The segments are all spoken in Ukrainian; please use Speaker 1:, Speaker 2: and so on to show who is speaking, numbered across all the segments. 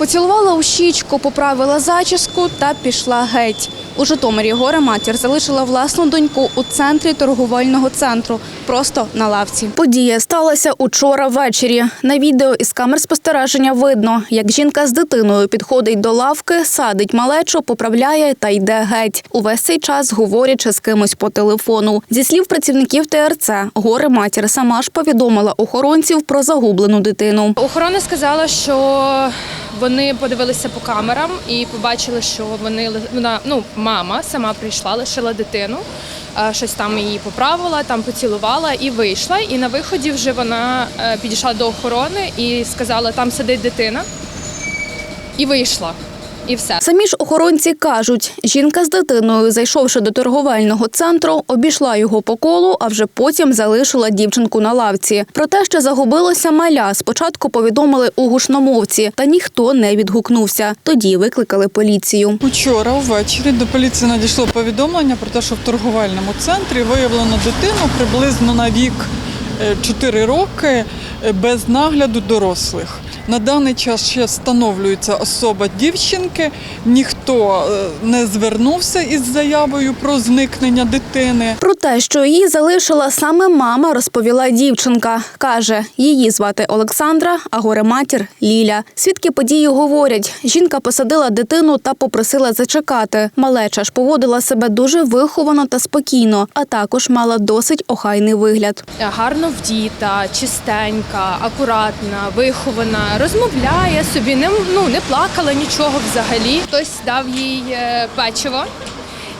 Speaker 1: Поцілувала у щічку, поправила зачіску та пішла геть. У Житомирі горе матір залишила власну доньку у центрі торговельного центру, просто на лавці. Подія сталася учора ввечері. На відео із камер спостереження видно, як жінка з дитиною підходить до лавки, садить малечу, поправляє та йде геть. Увесь цей час говорячи з кимось по телефону. Зі слів працівників ТРЦ, горе матір сама ж повідомила охоронців про загублену дитину.
Speaker 2: Охорона сказала, що вони подивилися по камерам і побачили, що вони вона ну мама сама прийшла, лишила дитину. е, Щось там її поправила, там поцілувала і вийшла. І на виході вже вона е, підійшла до охорони і сказала, там сидить дитина. І вийшла. І все.
Speaker 1: Самі ж охоронці кажуть, жінка з дитиною, зайшовши до торговельного центру, обійшла його по колу, а вже потім залишила дівчинку на лавці. Про те, що загубилося маля, спочатку повідомили у гушномовці, та ніхто не відгукнувся. Тоді викликали поліцію.
Speaker 3: Учора ввечері до поліції надійшло повідомлення про те, що в торговельному центрі виявлено дитину приблизно на вік е, 4 роки е, без нагляду дорослих. На даний час ще встановлюється особа дівчинки. Ніхто е, не звернувся із заявою про зникнення дитини.
Speaker 1: Про те, що її залишила саме мама, розповіла дівчинка. Каже, її звати Олександра, а горе матір Ліля. Свідки події говорять, жінка посадила дитину та попросила зачекати. Малеча ж поводила себе дуже виховано та спокійно, а також мала досить охайний вигляд.
Speaker 2: гарно вдіта, чистенька, акуратна, вихована, розмовляє собі, не, ну, не плакала нічого взагалі. Хтось дав їй е, печиво.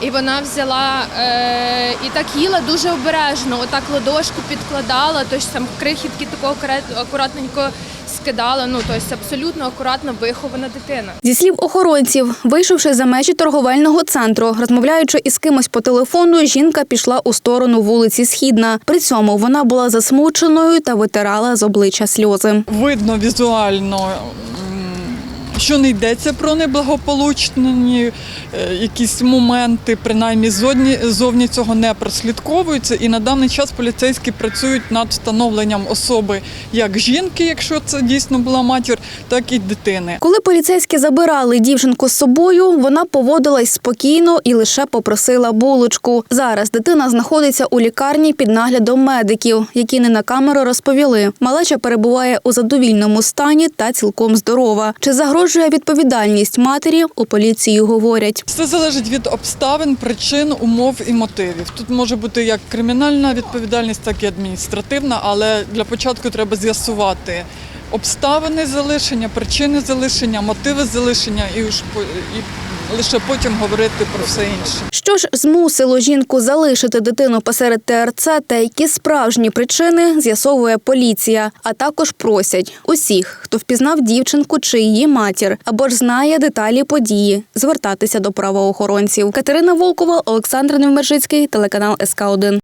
Speaker 2: І вона взяла е, і так їла дуже обережно. Отак ладошку підкладала, тож там крихітки такого акурат- акуратненько скидала. Ну тобто абсолютно акуратно вихована дитина.
Speaker 1: Зі слів охоронців, вийшовши за межі торговельного центру, розмовляючи із кимось по телефону, жінка пішла у сторону вулиці Східна. При цьому вона була засмученою та витирала з обличчя сльози.
Speaker 3: Видно візуально, що не йдеться про неблагополучні е, якісь моменти, принаймні зовні, зовні цього не прослідковується. І на даний час поліцейські працюють над встановленням особи як жінки, якщо це дійсно була матір, так і дитини.
Speaker 1: Коли поліцейські забирали дівчинку з собою, вона поводилась спокійно і лише попросила булочку. Зараз дитина знаходиться у лікарні під наглядом медиків, які не на камеру розповіли. Малеча перебуває у задовільному стані та цілком здорова. Чи загрожує відповідальність матері? У поліції говорять.
Speaker 3: Все залежить від обставин, причин, умов і мотивів. Тут може бути як кримінальна відповідальність, так і адміністративна, але для початку треба з'ясувати обставини залишення, причини залишення, мотиви залишення і, і лише потім говорити про все інше.
Speaker 1: Що ж змусило жінку залишити дитину посеред ТРЦ та які справжні причини з'ясовує поліція, а також просять усіх, хто впізнав дівчинку чи її матір, або ж знає деталі події, звертатися до правоохоронців. Катерина Волкова, Олександр Невмержицький, телеканал СК 1